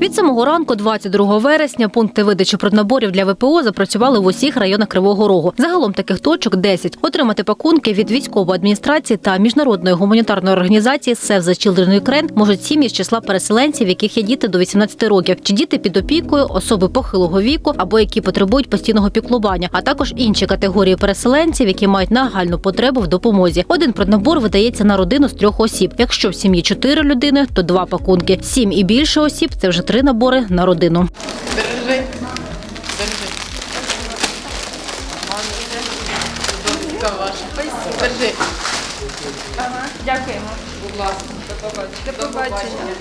Від самого ранку, 22 вересня, пункти видачі проднаборів для ВПО запрацювали в усіх районах Кривого Рогу. Загалом таких точок 10. Отримати пакунки від військової адміністрації та міжнародної гуманітарної організації Save the Children Ukraine можуть сім'ї з числа переселенців, яких є діти до 18 років, чи діти під опікою, особи похилого віку або які потребують постійного піклування, а також інші категорії переселенців, які мають нагальну потребу в допомозі. Один проднабор видається на родину з трьох осіб. Якщо в сім'ї чотири людини, то два пакунки. Сім і більше осіб це вже три набори на родину. Держи. Держи. Держи. Дякуємо. Будь ласка. До побачення.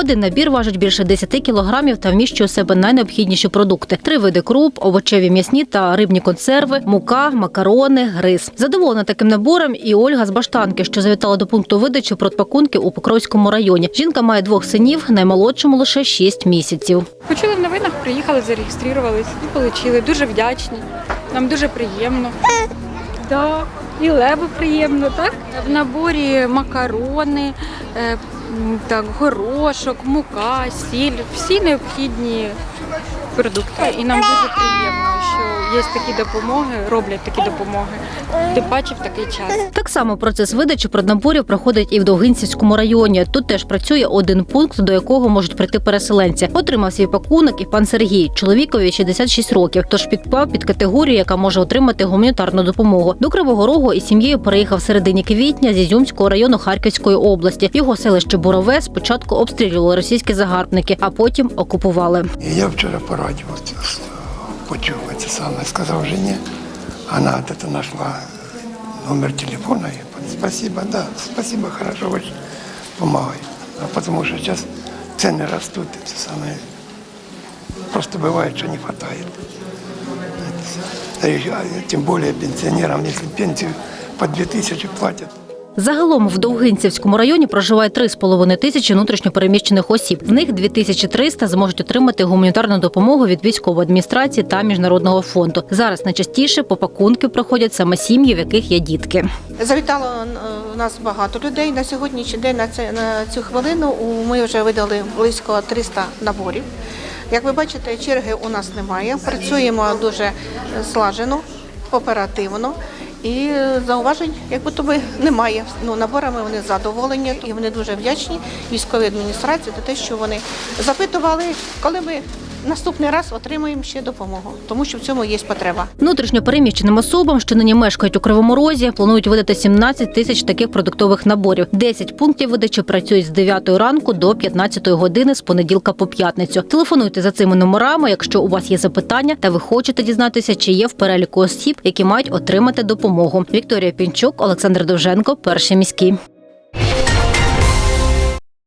Один набір важить більше 10 кілограмів та вміщує у себе найнеобхідніші продукти: три види круп, овочеві м'ясні та рибні консерви, мука, макарони, рис. Задоволена таким набором і Ольга з Баштанки, що завітала до пункту видачі продпакунки у Покровському районі. Жінка має двох синів, наймолодшому лише 6 місяців. Почули в новинах, приїхали, зареєструвались і отримали. Дуже вдячні. Нам дуже приємно. Да. І леву приємно, так? В наборі макарони, е, так, горошок, мука, сіль, всі необхідні продукти. І нам дуже приємно, що є такі допомоги, роблять такі допомоги. Тим паче в такий час. Так само процес видачі проднаборів проходить і в Довгинцівському районі. Тут теж працює один пункт, до якого можуть прийти переселенці. Отримав свій пакунок і пан Сергій, чоловікові 66 років, тож підпав під категорію, яка може отримати гуманітарну допомогу. До Кривого Рогу із сім'єю переїхав в середині квітня з Ізюмського району Харківської області. Його селище Борове спочатку обстрілювали російські загарбники, а потім окупували. Я вчора по радіо це с- почув це саме, сказав жені, вона это знайшла номер телефона. Спасибо, да, спасибо, хорошо, очень помогай. А потому що зараз ціни ростуть, це саме. Просто буває, що не вистачає. Тим більше пенсіонерам, якщо пенсію по 2000 платять. Загалом в Довгинцівському районі проживає 3,5 тисячі внутрішньопереміщених осіб. З них 2300 зможуть отримати гуманітарну допомогу від військової адміністрації та міжнародного фонду. Зараз найчастіше по пакунки проходять саме сім'ї, в яких є дітки. Завітало е, у нас багато людей. На сьогоднішній день на, це, на цю хвилину ми вже видали близько 300 наборів. Як ви бачите, черги у нас немає. Працюємо дуже е, слажено, оперативно. І е, зауважень, як будто би немає. Ну, наборами вони задоволені і вони дуже вдячні військовій адміністрації за те, що вони запитували, коли ми наступний раз отримаємо ще допомогу, тому що в цьому є потреба. Внутрішньопереміщеним особам, що нині мешкають у Кривому Розі, планують видати 17 тисяч таких продуктових наборів. 10 пунктів видачі працюють з 9 ранку до 15 години з понеділка по п'ятницю. Телефонуйте за цими номерами, якщо у вас є запитання та ви хочете дізнатися, чи є в переліку осіб, які мають отримати допомогу. Вікторія Пінчук, Олександр Довженко, перший міський.